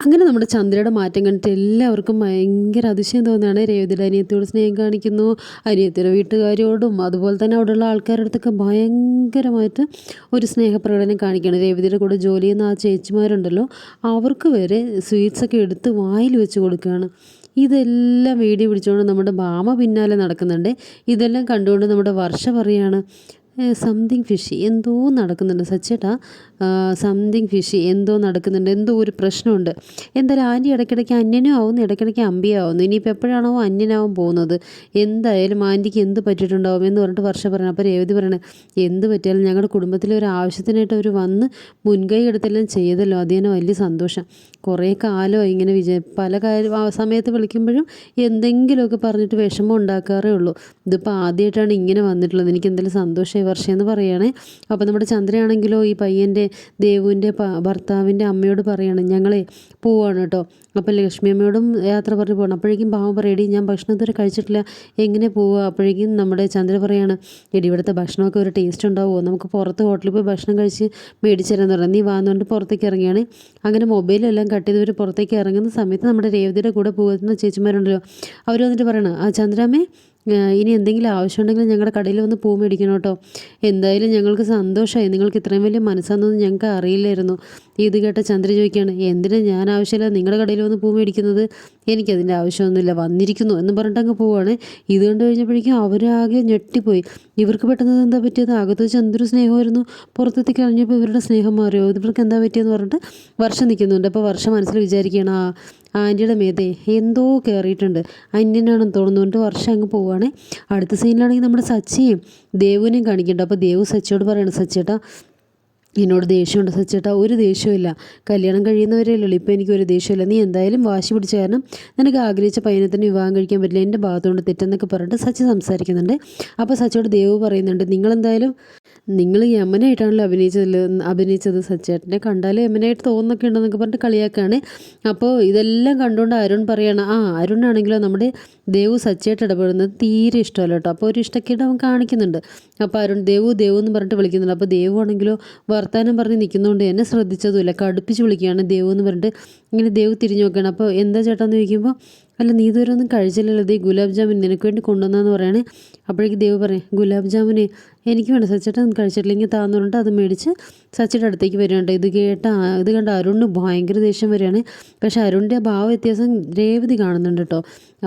അങ്ങനെ നമ്മുടെ ചന്ദ്രയുടെ മാറ്റം കണ്ടിട്ട് എല്ലാവർക്കും ഭയങ്കര അതിശയം തോന്നുകയാണ്. രേവതിയുടെ അനിയത്തിയോട് സ്നേഹം കാണിക്കുന്നു. അനിയത്തിയുടെ വീട്ടുകാരോടും അതുപോലെ തന്നെ അവിടെയുള്ള ആൾക്കാരുടെ അടുത്തൊക്കെ ഭയങ്കരമായിട്ട് ഒരു സ്നേഹപ്രകടനം കാണിക്കുകയാണ്. രേവതിയുടെ കൂടെ ജോലി ചെയ്യുന്ന ആ ചേച്ചിമാരുണ്ടല്ലോ അവർക്ക് വരെ സ്വീറ്റ്സൊക്കെ എടുത്ത് വായിൽ വെച്ച് കൊടുക്കുകയാണ്. ഇതെല്ലാം വീഡിയോ പിടിച്ചുകൊണ്ട് നമ്മുടെ ഭാമ പിന്നാലെ നടക്കുന്നുണ്ട്. ഇതെല്ലാം കണ്ടുകൊണ്ട് നമ്മുടെ വർഷ പറയാണ് സംതിങ് ഫിഷി എന്തോ നടക്കുന്നുണ്ട്. സച്ചേട്ടാ സംതിങ് ഫിഷി എന്തോ നടക്കുന്നുണ്ട് എന്തോ ഒരു പ്രശ്നമുണ്ട്. എന്തായാലും ആന്റി ഇടയ്ക്കിടയ്ക്ക് അന്യനും ആവുന്നു ഇടയ്ക്കിടയ്ക്ക് അമ്പിയാവുന്നു ഇനിയിപ്പോൾ എപ്പോഴാണോ അന്യനാവും പോകുന്നത്? എന്തായാലും ആന്റിക്ക് എന്ത് പറ്റിയിട്ടുണ്ടാവും എന്ന് പറഞ്ഞിട്ട് വർഷ പറയണം. അപ്പോൾ രേവതി പറയണേ എന്ത് പറ്റിയാലും ഞങ്ങളുടെ കുടുംബത്തിലെ ഒരു ആവശ്യത്തിനായിട്ട് അവർ വന്ന് മുൻകൈ എടുത്തെല്ലാം ചെയ്തല്ലോ. അത് തന്നെ വലിയ സന്തോഷം. കുറേ കാലം ഇങ്ങനെ വിജയ പല കാര്യം ആ സമയത്ത് വിളിക്കുമ്പോഴും എന്തെങ്കിലുമൊക്കെ പറഞ്ഞിട്ട് വിഷമം ഉണ്ടാക്കാറേ ഉള്ളൂ. ഇതിപ്പോൾ ആദ്യമായിട്ടാണ് ഇങ്ങനെ വന്നിട്ടുള്ളത്. എനിക്ക് എന്തെങ്കിലും സന്തോഷമായി വർഷം എന്ന് പറയുകയാണേ അപ്പോൾ നമ്മുടെ ചന്ദ്രയാണെങ്കിലോ ഈ പയ്യന്റെ ദേവുവിന്റെ ഭർത്താവിന്റെ അമ്മയോട് പറയണം ഞങ്ങളെ പോവാണ് കേട്ടോ. അപ്പം ലക്ഷ്മി അമ്മയോടും യാത്ര പറഞ്ഞ് പോകണം അപ്പോഴേക്കും പാവം പറയടി ഞാൻ ഭക്ഷണം ഇതുവരെ കഴിച്ചിട്ടില്ല. എങ്ങനെ പോവുക അപ്പോഴേക്കും നമ്മുടെ ചന്ദ്ര പറയാണ് എടി ഇവിടുത്തെ ഭക്ഷണമൊക്കെ ഒരു ടേസ്റ്റ് ഉണ്ടാവുമോ? നമുക്ക് പുറത്ത് ഹോട്ടലിൽ പോയി ഭക്ഷണം കഴിച്ച് മേടിച്ചു തരാമെന്ന് നീ വാന്നുകൊണ്ട് പുറത്തേക്ക് ഇറങ്ങിയാണ്. അങ്ങനെ മൊബൈലെല്ലാം കട്ട് ചെയ്തവർ പുറത്തേക്ക് ഇറങ്ങുന്ന സമയത്ത് നമ്മുടെ രേവതിയുടെ കൂടെ പോകുന്ന ചേച്ചിമാരുണ്ടല്ലോ. അവർ വന്നിട്ട് പറയണം ആ ചന്ദ്രാമ്മേ ഇനി എന്തെങ്കിലും ആവശ്യമുണ്ടെങ്കിൽ ഞങ്ങളുടെ കടയിൽ വന്ന് പൂ മേടിക്കണം കേട്ടോ. എന്തായാലും ഞങ്ങൾക്ക് സന്തോഷമായി നിങ്ങൾക്ക് ഇത്രയും വലിയ മനസ്സാണെന്ന് ഞങ്ങൾക്ക് അറിയില്ലായിരുന്നു. ഇത് കേട്ട ചന്ദ്ര ചോദിക്കുകയാണ് എന്തിനാ ഞാൻ ആവശ്യമില്ല നിങ്ങളുടെ കടയിൽ വന്ന് പൂ മേടിക്കുന്നത്? എനിക്കതിന്റെ ആവശ്യമൊന്നുമില്ല. വന്നിരിക്കുന്നു എന്ന് പറഞ്ഞിട്ട് അങ്ങ് പോവാണ്. ഇത് കണ്ടു കഴിഞ്ഞപ്പോഴേക്കും അവരാകെ ഞെട്ടിപ്പോയി. ഇവർക്ക് പെട്ടെന്ന് എന്താ പറ്റിയത്? അകത്ത് ചന്ദ്രു സ്നേഹമായിരുന്നു. പുറത്തേക്ക് കഴിഞ്ഞപ്പോൾ ഇവരുടെ സ്നേഹം മാറിയോ? ഇവർക്ക് എന്താ പറ്റിയെന്ന് പറഞ്ഞിട്ട് വർഷം നിൽക്കുന്നുണ്ട്. അപ്പോൾ വർഷം മനസ്സിൽ വിചാരിക്കുകയാണ് ആ ആന്റിയുടെ മേതേ എന്തോ കയറിയിട്ടുണ്ട് അന്യനാണെന്ന് തോന്നുന്നുകൊണ്ട് വർഷം അങ്ങ് പോവുകയാണ് അടുത്ത സീനിലാണെങ്കിൽ നമ്മുടെ സച്ചിയും ദേവുവിനെയും കാണിക്കുന്നുണ്ട്. അപ്പോൾ ദേവു സച്ചിയോട് പറയണം സച്ചിയേട്ടാ എന്നോട് ദേഷ്യമുണ്ട് സച്ചേട്ടാ ഒരു ദേഷ്യമില്ല കല്യാണം കഴിയുന്നവരെയല്ലോ ഇപ്പോൾ എനിക്ക് ഒരു ദേഷ്യമില്ല നീ എന്തായാലും വാശി പിടിച്ച കാരണം നിനക്ക് ആഗ്രഹിച്ച പയ്യനെ തന്നെ വിവാഹം കഴിക്കാൻ പറ്റില്ല. എന്റെ ഭാഗത്തുകൊണ്ട് തെറ്റെന്നൊക്കെ പറഞ്ഞിട്ട് സച്ചി സംസാരിക്കുന്നുണ്ട്. അപ്പോൾ സച്ചിയോട് ദേവ് പറയുന്നുണ്ട് നിങ്ങളെന്തായാലും നിങ്ങൾ യമനായിട്ടാണല്ലോ അഭിനയിച്ചത് അഭിനയിച്ചത് സച്ചേട്ടനെ കണ്ടാൽ യമനായിട്ട് തോന്നുന്നൊക്കെ ഉണ്ടെന്നൊക്കെ പറഞ്ഞിട്ട് കളിയാക്കുകയാണ് അപ്പോൾ ഇതെല്ലാം കണ്ടുകൊണ്ട് അരുൺ പറയണം ആ അരുണാണെങ്കിലോ നമ്മുടെ ദേവു സച്ചേട്ട് ഇടപെടുന്നത് തീരെ ഇഷ്ടമല്ല കേട്ടോ. അപ്പോൾ ഒരു ഇഷ്ടക്കേട് അവൻ കാണിക്കുന്നുണ്ട്. അപ്പോൾ അരുൺ ദേവു ദേവു എന്ന് പറഞ്ഞിട്ട് വിളിക്കുന്നുണ്ട്. അപ്പോൾ ദേവു ആണെങ്കിലോ വർത്താനം പറഞ്ഞ് നിൽക്കുന്നതുകൊണ്ട് എന്നെ ശ്രദ്ധിച്ചതുമില്ല. കടുപ്പിച്ച് വിളിക്കുകയാണ് ദേവ് എന്ന് പറഞ്ഞിട്ട് ഇങ്ങനെ ദേവ് തിരിഞ്ഞു നോക്കുകയാണ്. അപ്പോൾ എന്താ ചേട്ടാന്ന് ചോദിക്കുമ്പോൾ അല്ല നീ ഇതുവരെ ഒന്നും കഴിച്ചില്ലല്ലോ. ദേ ഗുലാബ് ജാമുൻ നിനക്ക് വേണ്ടി കൊണ്ടുവന്നതെന്ന് പറയണേ. അപ്പോഴേക്ക് ദേവ് പറയും ഗുലാബ് ജാമുനെ എനിക്ക് വേണ്ട സച്ചേട്ടൻ കഴിച്ചിട്ടില്ലെങ്കിൽ താന്ന് പറഞ്ഞിട്ട് അത് മേടിച്ച് സച്ചിയുടെ അടുത്തേക്ക് വരികയുണ്ട് ഇത് കേട്ട ഇത് കണ്ട അരുണിന് ഭയങ്കര ദേഷ്യം വരികയാണ്. പക്ഷേ അരുണിന്റെ ഭാവ വ്യത്യാസം രേവതി കാണുന്നുണ്ട് കേട്ടോ.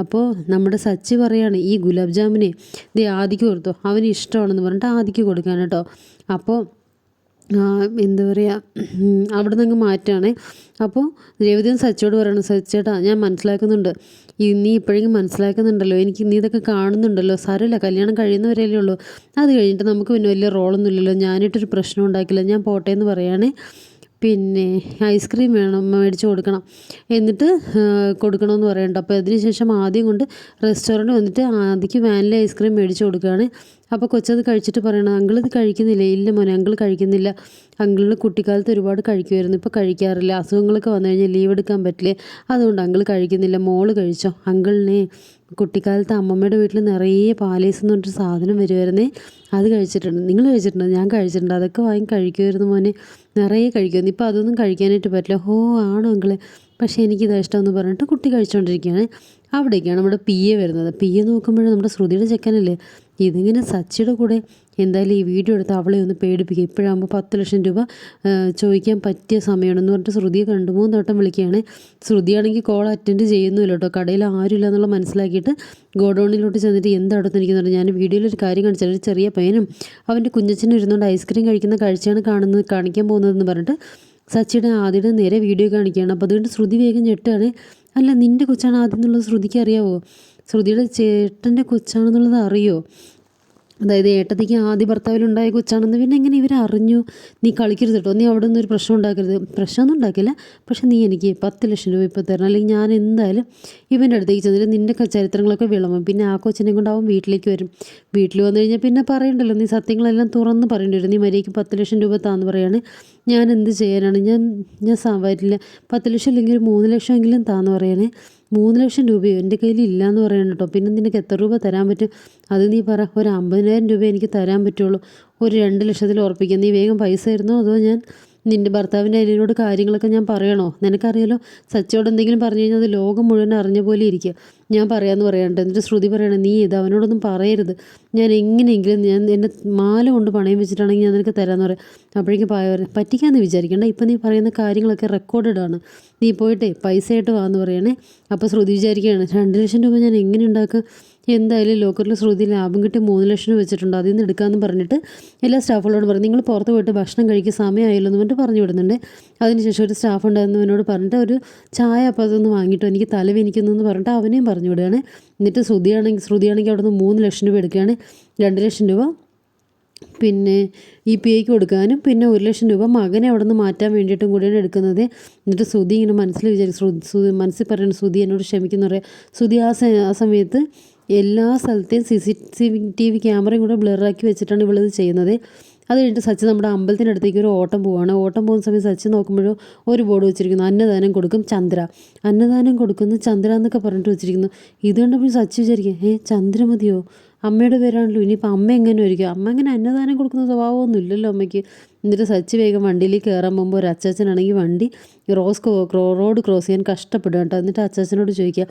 അപ്പോൾ നമ്മുടെ സച്ചി പറയാണ് ഈ ഗുലാബ് ജാമുനെ ദേ ആദിക്ക് കൊടുത്തോ. അവന് ഇഷ്ടമാണെന്ന് പറഞ്ഞിട്ട് ആദിക്ക് കൊടുക്കാൻ കേട്ടോ. അപ്പോൾ എന്താ പറയുക അവിടെ നിന്ന് മാറ്റുകയാണ് അപ്പോൾ രേവതിയും സച്ചിയോട് പറയണം സച്ചേട്ടാ ഞാൻ മനസ്സിലാക്കുന്നുണ്ട്. നീ ഇപ്പോഴെങ്കിലും മനസ്സിലാക്കുന്നുണ്ടല്ലോ എനിക്ക് നീ ഇതൊക്കെ കാണുന്നുണ്ടല്ലോ സാരമില്ല കല്യാണം കഴിയുന്നവരല്ലേ ഉള്ളൂ. അത് കഴിഞ്ഞിട്ട് നമുക്ക് പിന്നെ വലിയ റോളൊന്നും ഇല്ലല്ലോ ഞാനിട്ടൊരു പ്രശ്നം ഉണ്ടാക്കില്ല ഞാൻ പോട്ടെ എന്ന് പറയുകയാണെ പിന്നെ ഐസ്ക്രീം വേണം മേടിച്ച് കൊടുക്കണം. എന്നിട്ട് കൊടുക്കണമെന്ന് പറയുന്നുണ്ട്. അപ്പോൾ അതിന് ശേഷം ആദ്യം കൊണ്ട് റെസ്റ്റോറന്റ് വന്നിട്ട് ആദ്യക്ക് വാനില ഐസ്ക്രീം മേടിച്ച് കൊടുക്കുകയാണ്. അപ്പോൾ കൊച്ചത് കഴിച്ചിട്ട് പറയണം അങ്കിൾ ഇത് കഴിക്കുന്നില്ല? ഇല്ല മോനെ അങ്കിൾ കഴിക്കുന്നില്ല. അങ്കിളിന് കുട്ടിക്കാലത്ത് ഒരുപാട് കഴിക്കുമായിരുന്നു. ഇപ്പോൾ കഴിക്കാറില്ല. അസുഖങ്ങളൊക്കെ വന്നു കഴിഞ്ഞാൽ ലീവ് എടുക്കാൻ പറ്റില്ലേ? അതുകൊണ്ട് അങ്കിൾ കഴിക്കുന്നില്ല. മോൾ കഴിച്ചോ? അങ്കിളിനെ കുട്ടിക്കാലത്ത് അമ്മമ്മയുടെ വീട്ടിൽ നിറയെ പാലേസ് എന്ന് പറഞ്ഞിട്ട് സാധനം വരുമായിരുന്നേ അത് കഴിച്ചിട്ടുണ്ട്. നിങ്ങൾ കഴിച്ചിട്ടുണ്ട്? ഞാൻ കഴിച്ചിട്ടുണ്ട്. അതൊക്കെ വാങ്ങി കഴിക്കുമായിരുന്നു മോനെ. നിറയെ കഴിക്കുമായിരുന്നു ഇപ്പോൾ അതൊന്നും കഴിക്കാനായിട്ട് പറ്റില്ല. ഹോ ആണോ അങ്കിളെ? പക്ഷേ എനിക്കിത് ഇഷ്ടമെന്ന് പറഞ്ഞിട്ട് കുട്ടി കഴിച്ചുകൊണ്ടിരിക്കുകയാണ്. അവിടേക്കാണ് നമ്മുടെ പി എ വരുന്നത്. പി എ നോക്കുമ്പോഴേ നമ്മുടെ ശ്രുതിയുടെ ചെക്കനല്ലേ? ഇതിങ്ങനെ സച്ചിയുടെ കൂടെ എന്തായാലും ഈ വീഡിയോ എടുത്ത് അവളെ ഒന്ന് പേടിപ്പിക്കുക. ഇപ്പോഴാകുമ്പോൾ പത്ത് ലക്ഷം രൂപ ചോദിക്കാൻ പറ്റിയ സമയമാണെന്ന് പറഞ്ഞിട്ട് ശ്രുതിയെ കണ്ടു മൂന്ന് വട്ടം വിളിക്കുകയാണ്. ശ്രുതിയാണെങ്കിൽ കോൾ അറ്റൻഡ് ചെയ്യുന്നില്ല കേട്ടോ. കടയിൽ ആരുമില്ല എന്നുള്ള മനസ്സിലാക്കിയിട്ട് ഗോഡൗണിലോട്ട് ചെന്നിട്ട് എന്താടത്ത് നിൽക്കുന്നുണ്ട് ഞാൻ വീഡിയോയിൽ ഒരു കാര്യം കാണിച്ചത് ഒരു ചെറിയ പയ്യനും അവന്റെ കുഞ്ഞച്ചനും ഇരുന്നുകൊണ്ട് ഐസ്ക്രീം കഴിക്കുന്ന കാഴ്ചയാണ് കാണുന്നത് കാണിക്കാൻ പോകുന്നതെന്ന് പറഞ്ഞിട്ട് സച്ചിയുടെ ആദ്യയുടെ നേരെ വീഡിയോ കാണിക്കുകയാണ്. അപ്പോൾ അതുകൊണ്ട് ശ്രുതി വേഗം ഞെട്ടാണ് അല്ല നിന്റെ കൊച്ചാണ് ആദ്യം എന്നുള്ളത് ശ്രുതിക്ക് അറിയാവോ? ശ്രുതിയുടെ ചേട്ടന്റെ കൊച്ചാണെന്നുള്ളത് അറിയോ? അതായത് ഏട്ടത്തേക്ക് ആദ്യ ഭർത്താവിലുണ്ടായ കൊച്ചാണെന്ന് പിന്നെ എങ്ങനെ ഇവർ അറിഞ്ഞു നീ കളിക്കരുത് കേട്ടോ നീ അവിടെ നിന്നൊരു പ്രശ്നം ഉണ്ടാക്കരുത്. പ്രശ്നമൊന്നും ഉണ്ടാക്കില്ല. പക്ഷേ നീ എനിക്ക് പത്ത് ലക്ഷം രൂപ ഇപ്പോൾ തരണം. അല്ലെങ്കിൽ ഞാൻ എന്തായാലും ഇവന്റെ അടുത്തേക്ക് ചെന്നിട്ട് നിന്റെ ചരിത്രങ്ങളൊക്കെ വിളമ്പും. പിന്നെ ആ കൊച്ചിനെ കൊണ്ടാവും വീട്ടിലേക്ക് വരും. വീട്ടിൽ വന്നു കഴിഞ്ഞാൽ പിന്നെ പറയണ്ടല്ലോ. നീ സത്യങ്ങളെല്ലാം തുറന്ന് പറയേണ്ടി വരും. നീ മര്യാദയ്ക്ക് പത്ത് ലക്ഷം രൂപ താന്ന് പറയാണ്. ഞാൻ എന്ത് ചെയ്യാനാണ്? ഞാൻ ഞാൻ വരില്ല പത്ത് ലക്ഷം അല്ലെങ്കിൽ ഒരു മൂന്ന് ലക്ഷം എങ്കിലും താന്ന് പറയണേ. മൂന്ന് ലക്ഷം രൂപയോ? എന്റെ കയ്യിൽ ഇല്ലയെന്ന് പറയണം കേട്ടോ. പിന്നെ നിനക്ക് എത്ര രൂപ തരാൻ പറ്റും? അത് നീ പറ. ഒരു അമ്പതിനായിരം രൂപ എനിക്ക് തരാൻ പറ്റുള്ളൂ. ഒരു രണ്ട് ലക്ഷത്തിൽ ഉറപ്പിക്കാം. നീ വേഗം പൈസ തരുന്നോ അതോ ഞാൻ നിന്റെ ഭർത്താവിന്റെ അനിയനോട് കാര്യങ്ങളൊക്കെ ഞാൻ പറയണോ? നിനക്കറിയാലോ സച്ചയോട് എന്തെങ്കിലും പറഞ്ഞു കഴിഞ്ഞാൽ അത് ലോകം മുഴുവൻ അറിഞ്ഞ പോലെ ഇരിക്കുക ഞാൻ പറയാമെന്ന് പറയണ്ട എന്നിട്ട് ശ്രുതി പറയണം നീ ഇത് അവനോടൊന്നും പറയരുത്. ഞാൻ എങ്ങനെയെങ്കിലും ഞാൻ എന്റെ മാല കൊണ്ട് പണയം വെച്ചിട്ടാണെങ്കിൽ ഞാൻ നിനക്ക് തരാമെന്ന് പറയാം. അപ്പോഴേക്കും പായ പറ്റിക്കാന്ന് വിചാരിക്കണ്ട. ഇപ്പം നീ പറയുന്ന കാര്യങ്ങളൊക്കെ റെക്കോർഡഡ് ആണ്. നീ പോയിട്ടേ പൈസ ആയിട്ട് വാന്ന് പറയണേ. അപ്പോൾ ശ്രുതി വിചാരിക്കുകയാണ് രണ്ട് ലക്ഷം രൂപ ഞാൻ എങ്ങനെ ഉണ്ടാക്കുക എന്തായാലും ലോക്കറിൽ ശ്രുതി ലാഭം കിട്ടി മൂന്ന് ലക്ഷം രൂപ വെച്ചിട്ടുണ്ട്. അതിൽ നിന്ന് എടുക്കാമെന്ന് പറഞ്ഞിട്ട് എല്ലാ സ്റ്റാഫുകളോടും പറഞ്ഞു നിങ്ങൾ പുറത്ത് പോയിട്ട് ഭക്ഷണം കഴിക്കുക സമയമായല്ലോ എന്ന് പറഞ്ഞിട്ട് പറഞ്ഞു വിടുന്നുണ്ട്. അതിനുശേഷം ഒരു സ്റ്റാഫ് ഉണ്ടായിരുന്നവനോട് പറഞ്ഞിട്ട് ഒരു ചായ അപ്പോൾ അതൊന്ന് വാങ്ങിയിട്ടോ എനിക്ക് തലവേനിക്കുന്നു പറഞ്ഞിട്ട് അവനെയും പറഞ്ഞു വിടുകയാണ്. എന്നിട്ട് ശ്രുതിയാണെങ്കിൽ ശ്രുതിയാണെങ്കിൽ അവിടെ നിന്ന് മൂന്ന് ലക്ഷം രൂപ എടുക്കുകയാണ്. രണ്ട് ലക്ഷം രൂപ പിന്നെ ഈ പി ഐക്ക് കൊടുക്കാനും പിന്നെ ഒരു ലക്ഷം രൂപ മകനെ അവിടെ നിന്ന് മാറ്റാൻ വേണ്ടിയിട്ടും കൂടിയാണ് എടുക്കുന്നത്. എന്നിട്ട് ശ്രുതി ഇങ്ങനെ മനസ്സിൽ വിചാരിച്ചു മനസ്സിൽ പറയുന്നത് ശ്രുതി എന്നോട് ക്ഷമിക്കുന്നു പറയാം. ശ്രുതി ആ സമയത്ത് എല്ലാ സ്ഥലത്തെയും സി സി ടി വി ക്യാമറയും കൂടെ ബ്ലറാക്കി വെച്ചിട്ടാണ് ഇവളിത് ചെയ്യുന്നത്. അത് കഴിഞ്ഞിട്ട് സച്ചി നമ്മുടെ അമ്പലത്തിനടുത്തേക്ക് ഒരു ഓട്ടം പോവാണ്. ഓട്ടം പോകുന്ന സമയത്ത് സച്ചി നോക്കുമ്പോഴും ഒരു ബോർഡ് വെച്ചിരിക്കുന്നു. അന്നദാനം കൊടുക്കും ചന്ദ്ര. അന്നദാനം കൊടുക്കുന്നു ചന്ദ്ര എന്നൊക്കെ പറഞ്ഞിട്ട് വെച്ചിരിക്കുന്നു. ഇത് കണ്ടപ്പോൾ സച്ചി വിചാരിക്കും ഏ ചന്ദ്ര മതിയോ? അമ്മയുടെ പേരാണല്ലോ. ഇനിയിപ്പോൾ അമ്മ എങ്ങനെ ആയിരിക്കും അമ്മ അങ്ങനെ അന്നദാനം കൊടുക്കുന്ന സ്വഭാവമൊന്നും ഇല്ലല്ലോ അമ്മയ്ക്ക്. എന്നിട്ട് സച്ചി വേഗം വണ്ടിയിലേക്ക് കയറാൻ പോകുമ്പോൾ ഒരു അച്ചാച്ചനാണെങ്കിൽ വണ്ടി റോസ് റോഡ് ക്രോസ് ചെയ്യാൻ കഷ്ടപ്പെടുക കേട്ടോ. എന്നിട്ട് അച്ചാച്ചനോട് ചോദിക്കുക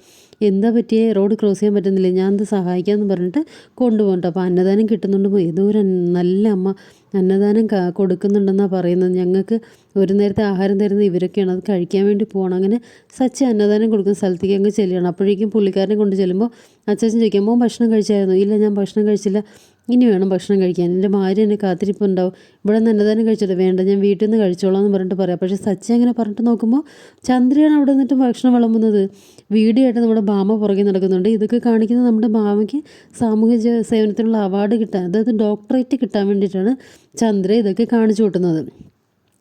എന്താ പറ്റിയേ? റോഡ് ക്രോസ് ചെയ്യാൻ പറ്റുന്നില്ല? ഞാൻ എന്ത് സഹായിക്കാമെന്ന് പറഞ്ഞിട്ട് കൊണ്ടുപോകട്ടോ അപ്പോൾ അന്നദാനം കിട്ടുന്നുണ്ട്. ഏതോ ഒരു നല്ല അമ്മ അന്നദാനം കൊടുക്കുന്നുണ്ടെന്നാണ് പറയുന്നത്. ഞങ്ങൾക്ക് ഒരു നേരത്തെ ആഹാരം തരുന്ന ഇവരൊക്കെയാണ്. അത് കഴിക്കാൻ വേണ്ടി പോകണം. അങ്ങനെ സച്ചി അന്നദാനം കൊടുക്കുന്ന സ്ഥലത്തേക്ക് അങ്ങ് ചെല്ലുകയാണ്. അപ്പോഴേക്കും പുള്ളിക്കാരനെ കൊണ്ട് ചെല്ലുമ്പോൾ അച്ചാച്ചൻ ചോദിക്കാം മോൻ ഭക്ഷണം കഴിച്ചായിരുന്നു? ഇല്ല ഞാൻ ഭക്ഷണം കഴിച്ചില്ല. ഇനി വേണം ഭക്ഷണം കഴിക്കാൻ. എന്റെ ഭാര്യ എന്നെ കാത്തിരിപ്പുണ്ടാവും ഇവിടെ നിന്ന് തന്നെ കഴിച്ചിട്ട്. വേണ്ട ഞാൻ വീട്ടിൽ നിന്ന് കഴിച്ചോളാം എന്ന് പറഞ്ഞിട്ട് പറയാം. പക്ഷേ സച്ചി അങ്ങനെ പറഞ്ഞിട്ട് നോക്കുമ്പോൾ ചന്ദ്രയാണ് അവിടെ നിന്നിട്ട് ഭക്ഷണം വിളമ്പുന്നത്. വീഡിയോയട്ട് നമ്മുടെ ഭാമ പുറകെ നടക്കുന്നുണ്ട്. ഇതൊക്കെ കാണിക്കുന്നത് നമ്മുടെ ഭാമയ്ക്ക് സാമൂഹ്യ സേവനത്തിനുള്ള അവാർഡ് കിട്ടാൻ അതായത് ഡോക്ടറേറ്റ് കിട്ടാൻ വേണ്ടിയിട്ടാണ് ചന്ദ്ര ഇതൊക്കെ കാണിച്ചു കൂട്ടുന്നത്.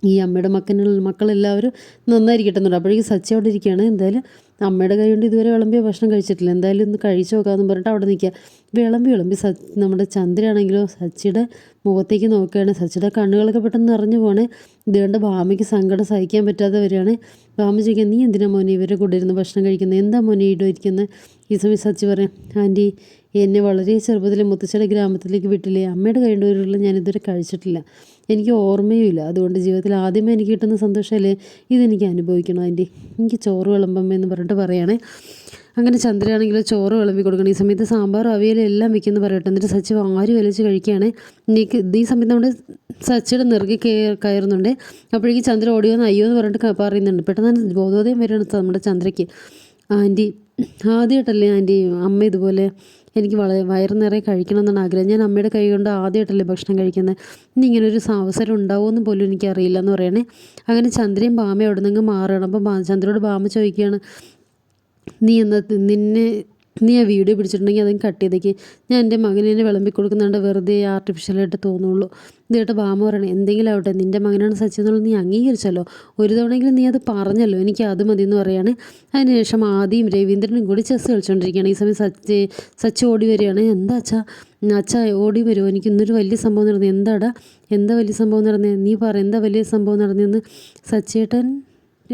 ഈ അമ്മയുടെ മക്കനുള്ള മക്കളെല്ലാവരും നന്നായിരിക്കട്ടെ എന്നുണ്ട് അപ്പോഴേക്കും സച്ചി അവിടെ ഇരിക്കുകയാണ്. എന്തായാലും അമ്മയുടെ കൈ കൊണ്ട് ഇതുവരെ വിളമ്പിയ ഭക്ഷണം കഴിച്ചിട്ടില്ല. എന്തായാലും ഒന്ന് കഴിച്ചു നോക്കാമെന്ന് പറഞ്ഞിട്ട് അവിടെ നിൽക്കുക. വിളമ്പി വിളമ്പി സ നമ്മുടെ ചന്ദ്രയാണെങ്കിലോ സച്ചിയുടെ മുഖത്തേക്ക് നോക്കുകയാണ്. സച്ചിയുടെ കണ്ണുകളൊക്കെ പെട്ടെന്ന് നിറഞ്ഞു പോകണേ ഇതുകൊണ്ട് ഭാമയ്ക്ക് സങ്കടം സഹിക്കാൻ പറ്റാതെ വരികയാണ് ഭാമ ചോദിക്കുക നീ എന്തിനാ മോനെ ഇവരെ കൂടെ ഇരുന്ന് ഭക്ഷണം കഴിക്കുന്നത് എന്താ മോനെ ഇടോ ഇരിക്കുന്നത് ഈ സമയം സച്ചി പറയാം ആന്റി എന്നെ വളരെ ചെറുപ്പത്തിൽ മുത്തശ്ശിയുടെ ഗ്രാമത്തിലേക്ക് വിട്ടില്ലേ? അമ്മയുടെ കൈകൊണ്ടുള്ള ഞാൻ ഇതുവരെ കഴിച്ചിട്ടില്ല. എനിക്ക് ഓർമ്മയുമില്ല. അതുകൊണ്ട് ജീവിതത്തിൽ ആദ്യമേ എനിക്ക് കിട്ടുന്ന സന്തോഷമല്ലേ ഇതെനിക്ക് അനുഭവിക്കണം ആന്റി. എനിക്ക് ചോറ് വിളമ്പമ്മ എന്ന് പറഞ്ഞിട്ട് പറയുകയാണേ അങ്ങനെ ചന്ദ്രയാണെങ്കിൽ ചോറ് വിളമ്പി കൊടുക്കണം. ഈ സമയത്ത് സാമ്പാർ അവിയലും എല്ലാം വെക്കുന്ന പറയട്ടെ. എന്നിട്ട് സച്ചി വാരി വലിച്ച് കഴിക്കുകയാണ്. എനിക്ക് ഈ സമയത്ത് നമ്മുടെ സച്ചിയുടെ നെറുകി കയറുന്നുണ്ട്. അപ്പോഴേക്കും ചന്ദ്ര ഓടിയോ എന്ന് അയ്യോ എന്ന് പറഞ്ഞിട്ട് പറയുന്നുണ്ട്. പെട്ടെന്ന് ബോധോദയം വരികയാണ് നമ്മുടെ ചന്ദ്രയ്ക്ക്. ആന്റി ആദ്യമായിട്ടല്ലേ ആന്റി അമ്മ ഇതുപോലെ എനിക്ക് വളരെ വയറ് നിറയെ കഴിക്കണം എന്നാണ് ആഗ്രഹം. ഞാൻ അമ്മയുടെ കൈ കൊണ്ട് ആദ്യമായിട്ടല്ലേ ഭക്ഷണം കഴിക്കുന്നത്. ഇനി ഇങ്ങനെ ഒരു അവസരം ഉണ്ടാവുമെന്ന് പോലും എനിക്കറിയില്ല എന്ന് പറയണേ. അങ്ങനെ ചന്ദ്രയും ബാമയും അവിടെ നിന്ന് മാറുകയാണ്. അപ്പം ചന്ദ്രയോട് ബാമ ചോദിക്കുകയാണ് നീ എന്ന നിന്നെ നീ ആ വീഡിയോ പിടിച്ചിട്ടുണ്ടെങ്കിൽ അതും കട്ട് ചെയ്തേക്ക്. ഞാൻ എന്റെ മകനെ വിളമ്പി കൊടുക്കുന്നുണ്ട്. വെറുതെ ആർട്ടിഫിഷ്യലായിട്ട് തോന്നുള്ളൂ. ഇതേട്ട് ബാമ പറയണേ എന്തെങ്കിലും ആവട്ടെ നിന്റെ മകനാണ് സച്ചിൻ എന്നുള്ളത് നീ അംഗീകരിച്ചല്ലോ. ഒരു തവണയെങ്കിലും നീ അത് പറഞ്ഞല്ലോ. എനിക്ക് അത് മതി എന്ന് പറയുകയാണ് അതിനുശേഷം ആദ്യം രവീന്ദ്രനും കൂടി ചെസ് കളിച്ചുകൊണ്ടിരിക്കുകയാണ് ഈ സമയം സച്ചി സച്ചി ഓടി വരികയാണ്. എന്താ അച്ഛാ? അച്ഛ ഓടി വരുമോ എനിക്ക് ഇന്നൊരു വലിയ സംഭവം നടന്നു. എന്താടാ? എന്താ വലിയ സംഭവം നടന്നത് നീ പറ എന്താ വലിയ സംഭവം നടന്നതെന്ന് സച്ചേട്ടൻ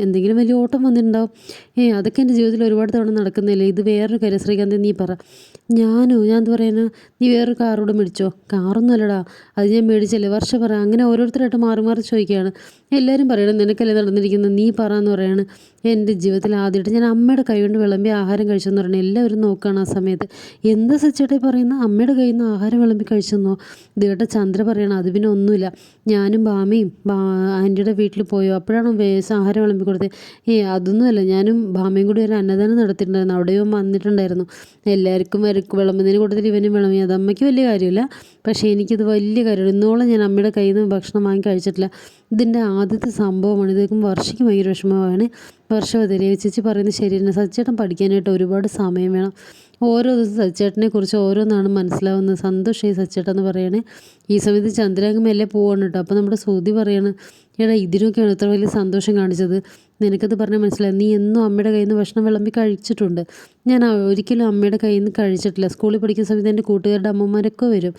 എന്തെങ്കിലും വലിയ ഓട്ടം വന്നിട്ടുണ്ടാവും. ഏ അതൊക്കെ എന്റെ ജീവിതത്തിൽ ഒരുപാട് തവണ നടക്കുന്നില്ലേ ഇത് വേറൊരു കാര്യം. ശ്രീകാന്ത് നീ പറ. ഞാനോ? ഞാൻ എന്താ പറയുന്നത് നീ വേറൊരു കാറോട് മേടിച്ചോ? കാറൊന്നും അല്ലടാ അത് ഞാൻ മേടിച്ചല്ലേ വർഷം പറ. അങ്ങനെ ഓരോരുത്തരായിട്ട് മാറി മാറി ചോദിക്കുകയാണ്. എല്ലാവരും പറയണം നിനക്കല്ലേ നടന്നിരിക്കുന്നത്? നീ പറ എന്ന് എന്റെ ജീവിതത്തിൽ ആദ്യമായിട്ട് ഞാൻ അമ്മയുടെ കൈ കൊണ്ട് വിളമ്പി ആഹാരം കഴിച്ചെന്ന് പറഞ്ഞാൽ എല്ലാവരും നോക്കുകയാണ് ആ സമയത്ത്. എന്ത് സച്ചേട്ടായി പറയുന്ന? അമ്മയുടെ കയ്യിൽ നിന്ന് ആഹാരം വിളമ്പി കഴിച്ചെന്നോ? ദേട്ട ചന്ദ്ര പറയണം അത് പിന്നെ ഒന്നുമില്ല. ഞാനും ബാമയും ആന്റിയുടെ വീട്ടിൽ പോയോ. അപ്പോഴാണ് വേസ് ആഹാരം വിളമ്പി കൊടുത്തത് ഏ അതൊന്നുമല്ല. ഞാനും ബാമയും കൂടി ഒരു അന്നദാനം നടത്തിയിട്ടുണ്ടായിരുന്നു. അവിടെയും വന്നിട്ടുണ്ടായിരുന്നു. എല്ലാവർക്കും വിളമ്പുന്നതിന് കൂടുതൽ ഇവനും വിളമ്പി. അത് അമ്മയ്ക്ക് വലിയ കാര്യമില്ല. പക്ഷേ എനിക്കിത് വലിയ കാര്യമാണ്. ഇന്നോളം ഞാൻ അമ്മയുടെ കയ്യിൽ നിന്ന് ഭക്ഷണം വാങ്ങി കഴിച്ചിട്ടില്ല. ഇതിന്റെ ആദ്യത്തെ സംഭവമാണ്. ഇതൊക്കെ വർഷയ്ക്ക് ഭയങ്കര വിഷമമാണ്. വർഷവതരി ചേച്ചി പറയുന്നത് ശരിയാണ് സച്ചേട്ടൻ പഠിക്കാനായിട്ട് ഒരുപാട് സമയം വേണം. ഓരോ ദിവസം സച്ചേട്ടനെ കുറിച്ച് ഓരോന്നാണ് മനസ്സിലാവുന്നത്. സന്തോഷമായി സച്ചേട്ടൻ എന്ന് പറയണേ. ഈ സമയത്ത് ചന്ദ്രാംഗം മെല്ലെ പോവാണ് കേട്ടോ. അപ്പോൾ നമ്മുടെ ശ്രുതി പറയാണ് എടാ ഇതിനൊക്കെയാണ് ഇത്ര വലിയ സന്തോഷം കാണിച്ചത്. നിനക്കത് പറഞ്ഞാൽ മനസ്സിലായി? നീ എന്നും അമ്മയുടെ കയ്യിൽ നിന്ന് ഭക്ഷണം വിളമ്പി കഴിച്ചിട്ടുണ്ട്. ഞാൻ ഒരിക്കലും അമ്മയുടെ കയ്യിൽ നിന്ന് കഴിച്ചിട്ടില്ല. സ്കൂളിൽ പഠിക്കുന്ന സമയത്ത് എന്റെ കൂട്ടുകാരുടെ അമ്മമാരൊക്കെ വരും.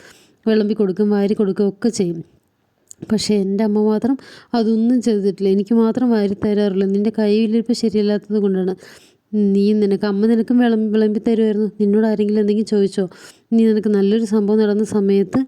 വിളമ്പി കൊടുക്കും വാരി കൊടുക്കും ഒക്കെ ചെയ്യും. പക്ഷേ എന്റെ അമ്മ മാത്രം അതൊന്നും ചെയ്തിട്ടില്ല. എനിക്ക് മാത്രം വാരി തരാറില്ല നിന്റെ കൈയിലിപ്പം ശരിയല്ലാത്തത് കൊണ്ടാണ്. നീ നിനക്ക് അമ്മ നിനക്കും വിളം വിളമ്പി തരുമായിരുന്നു നിന്നോട് ആരെങ്കിലും എന്തെങ്കിലും ചോദിച്ചോ? നീ നിനക്ക് നല്ലൊരു സംഭവം നടന്ന സമയത്ത്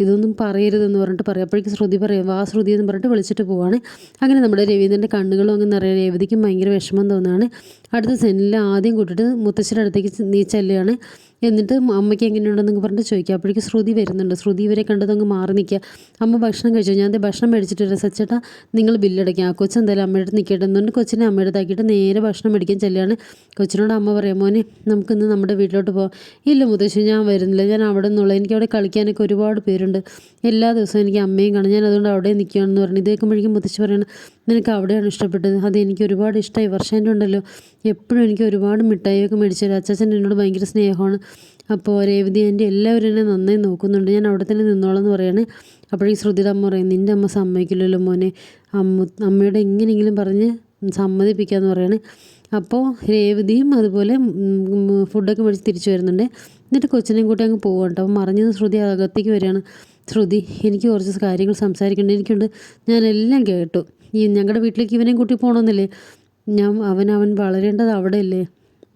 ഇതൊന്നും പറയരുതെന്ന് പറഞ്ഞിട്ട് പറയും. അപ്പോഴേക്കും ശ്രുതി പറയും വാ ശ്രുതി എന്ന് പറഞ്ഞിട്ട് വിളിച്ചിട്ട് പോവാണ്. അങ്ങനെ നമ്മുടെ രവീന്ദ്രന്റെ കണ്ണുകളും അങ്ങനെ നിറയെ രേവതിക്കും ഭയങ്കര വിഷമം തോന്നുകയാണ് അടുത്ത സെനിൽ ആദ്യം കൂട്ടിയിട്ട് മുത്തശ്ശിയുടെ അടുത്തേക്ക് നീ ചെല്ലുകയാണ്. എന്നിട്ട് അമ്മയ്ക്ക് എങ്ങനെയുണ്ടെന്നൊക്കെ പറഞ്ഞിട്ട് ചോദിക്കുക അപ്പോഴേക്കും ശ്രുതി വരുന്നുണ്ട്. ശ്രുതി ഇവരെ കണ്ടതങ്ങ് മാറി നിൽക്കുക. അമ്മ ഭക്ഷണം കഴിച്ചു? ഞാൻ ഭക്ഷണം മേടിച്ചിട്ട് സച്ചേട്ടാ നിങ്ങൾ ബില്ലടയ്ക്കാം ആ കൊച്ചെന്തായാലും അമ്മയുടെ അടുത്ത് നിൽക്കട്ടെ എന്നുകൊണ്ട് കൊച്ചിനെ അമ്മയുടെ അടുത്താക്കിയിട്ട് നേരെ ഭക്ഷണം മേടിക്കാൻ ചെല്ലുകയാണ്. കൊച്ചിനോട് അമ്മ പറയാം മോനെ നമുക്കിന്ന് നമ്മുടെ വീട്ടിലോട്ട് പോകാം ഇല്ല മുത്തശ്ശി ഞാൻ വരുന്നില്ല. ഞാൻ അവിടെ നിന്നുള്ള എനിക്ക് അവിടെ കളിക്കാനൊക്കെ ഒരുപാട് പേരുണ്ട്. എല്ലാ ദിവസവും എനിക്ക് അമ്മയും കാണും. ഞാൻ അതുകൊണ്ട് അവിടെ നിൽക്കുകയാണെന്ന് പറഞ്ഞു. ഇത് കേൾക്കുമ്പോഴേക്കും മുത്തശ്ശി പറയണം നിനക്ക് അവിടെയാണ് ഇഷ്ടപ്പെട്ടത്. അത് എനിക്ക് ഒരുപാട് ഇഷ്ടമായി വർഷേന്റെ ഉണ്ടല്ലോ. എപ്പോഴും എനിക്ക് ഒരുപാട് മിഠായിയൊക്കെ മേടിച്ചു തരും അച്ചാച്ചൻ എന്നോട് ഭയങ്കര സ്നേഹമാണ്. അപ്പോൾ രേവതി എന്റെ എല്ലാവരും എന്നെ നന്നായി നോക്കുന്നുണ്ട്. ഞാൻ അവിടെ തന്നെ നിന്നോളാം എന്ന് അപ്പോഴേക്കും ശ്രുതിയുടെ അമ്മ പറയും നിന്റെ അമ്മ സമ്മതിക്കില്ലല്ലോ മോനെ. അമ്മ അമ്മയുടെ എങ്ങനെയെങ്കിലും പറഞ്ഞ് സമ്മതിപ്പിക്കാമെന്ന് പറയാണ്. അപ്പോൾ രേവതിയും അതുപോലെ ഫുഡൊക്കെ മേടിച്ച് തിരിച്ചു വരുന്നുണ്ട്. എന്നിട്ട് കൊച്ചിനെയും കൂട്ടി അങ്ങ് പോകും കേട്ടോ. അപ്പോൾ മറിഞ്ഞത് ശ്രുതി അകത്തേക്ക് വരികയാണ്. ശ്രുതി എനിക്ക് കുറച്ച് കാര്യങ്ങൾ സംസാരിക്കേണ്ടത് എനിക്കുണ്ട്. ഞാനെല്ലാം കേട്ടു. ഞങ്ങളുടെ വീട്ടിലേക്ക് ഇവനെയും കൂട്ടി പോകണമെന്നില്ലേ ഞാൻ അവൻ അവൻ വളരേണ്ടത് അവിടെയല്ലേ?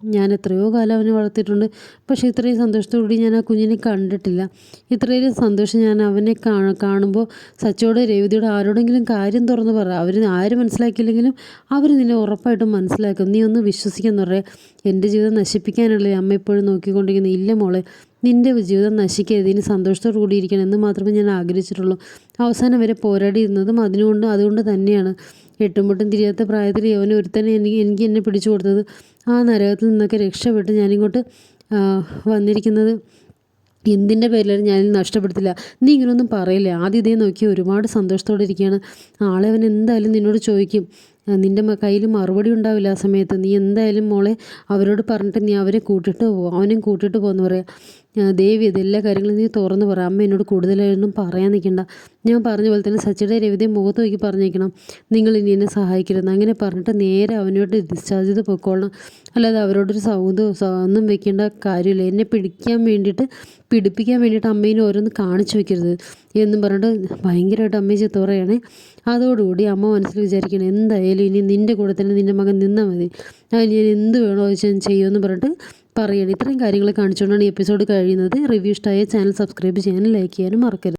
ഞാൻ എത്രയോ കാലം അവനെ വളർത്തിയിട്ടുണ്ട്. പക്ഷേ ഇത്രയും സന്തോഷത്തോടുകൂടി ഞാൻ ആ കുഞ്ഞിനെ കണ്ടിട്ടില്ല. ഇത്രയും സന്തോഷം ഞാൻ അവനെ കാണ കാണുമ്പോൾ സച്ചോട് രേവതിയോട് ആരോടെങ്കിലും കാര്യം തുറന്ന് പറ. അവർ ആര് മനസ്സിലാക്കിയില്ലെങ്കിലും അവർ നിന്നെ ഉറപ്പായിട്ടും മനസ്സിലാക്കും. നീ ഒന്ന് വിശ്വസിക്കാന്ന് പറയാം എന്റെ ജീവിതം നശിപ്പിക്കാനല്ലേ അമ്മ ഇപ്പോഴും നോക്കിക്കൊണ്ടിരിക്കുന്നത് ഇല്ല മോളെ. നിന്റെ ജീവിതം നശിക്കരുത് ഇനി സന്തോഷത്തോടു കൂടി ഇരിക്കണം എന്ന് മാത്രമേ ഞാൻ ആഗ്രഹിച്ചിട്ടുള്ളൂ. അവസാനം വരെ പോരാടിയിരുന്നതും അതിനുകൊണ്ട് അതുകൊണ്ട് തന്നെയാണ്. എട്ടുമുട്ടും തിരിയാത്ത പ്രായത്തിൽ യവൻ ഒരുത്തനെ എനിക്ക് എനിക്ക് എന്നെ പിടിച്ചു കൊടുത്തത്. ആ നരകത്തിൽ നിന്നൊക്കെ രക്ഷപ്പെട്ട് ഞാനിങ്ങോട്ട് വന്നിരിക്കുന്നത്. എന്തിന്റെ പേരിലും ഞാൻ നഷ്ടപ്പെടുത്തില്ല. നീ ഇങ്ങനൊന്നും പറയില്ല. ആദ്യം ഇതേ നോക്കി ഒരുപാട് സന്തോഷത്തോടെ ഇരിക്കുകയാണ്. ആളെ അവൻ എന്തായാലും നിന്നോട് ചോദിക്കും. നിന്റെ കയ്യിൽ മറുപടി ഉണ്ടാവില്ല ആ സമയത്ത്. നീ എന്തായാലും മോളെ അവരോട് പറഞ്ഞിട്ട് നീ അവരെ കൂട്ടിയിട്ട് പോകും അവനും കൂട്ടിയിട്ട് പോകുന്നു പറയാം. ദേവി ഇത് എല്ലാ കാര്യങ്ങളും നീ തുറന്ന് പറ. അമ്മ എന്നോട് കൂടുതലായൊന്നും പറയാൻ നിൽക്കണ്ട. ഞാൻ പറഞ്ഞ പോലെ തന്നെ സച്ചിയുടെ രവിതയെ മുഖത്ത് നോക്കി പറഞ്ഞേക്കണം. നിങ്ങൾ ഇനി എന്നെ സഹായിക്കരുത്. അങ്ങനെ പറഞ്ഞിട്ട് നേരെ അവനോട് ഡിസ്ചാർജ് ചെയ്ത് പൊയ്ക്കോളണം അല്ലാതെ അവരോടൊരു സൗഹൃദം ഒന്നും വെക്കേണ്ട കാര്യമില്ല. എന്നെ പിടിക്കാൻ വേണ്ടിയിട്ട് പിടിപ്പിക്കാൻ വേണ്ടിയിട്ട് അമ്മേനെ ഓരോന്ന് കാണിച്ചു വെക്കരുത്. എന്നും പറഞ്ഞിട്ട് ഭയങ്കരമായിട്ട് അമ്മയെ ചീത്ത പറയുകയാണേ അതോടുകൂടി അമ്മ മനസ്സിൽ വിചാരിക്കണം എന്തായാലും ഇനി നിന്റെ കൂടെ തന്നെ നിന്റെ മകൻ നിന്നാൽ മതി. അതിന് ഞാൻ എന്ത് വേണോ വെച്ചാൽ ചെയ്യുമെന്ന് പറഞ്ഞിട്ട് പറയുകയാണ് ഇത്രയും കാര്യങ്ങൾ കാണിച്ചുകൊണ്ടാണ് ഈ എപ്പിസോഡ് കഴിയുന്നത്. റിവ്യൂ ഇഷ്ടമായ ചാനൽ സബ്സ്ക്രൈബ് ചെയ്യാനും ലൈക്ക് ചെയ്യാനും മറക്കരുത്.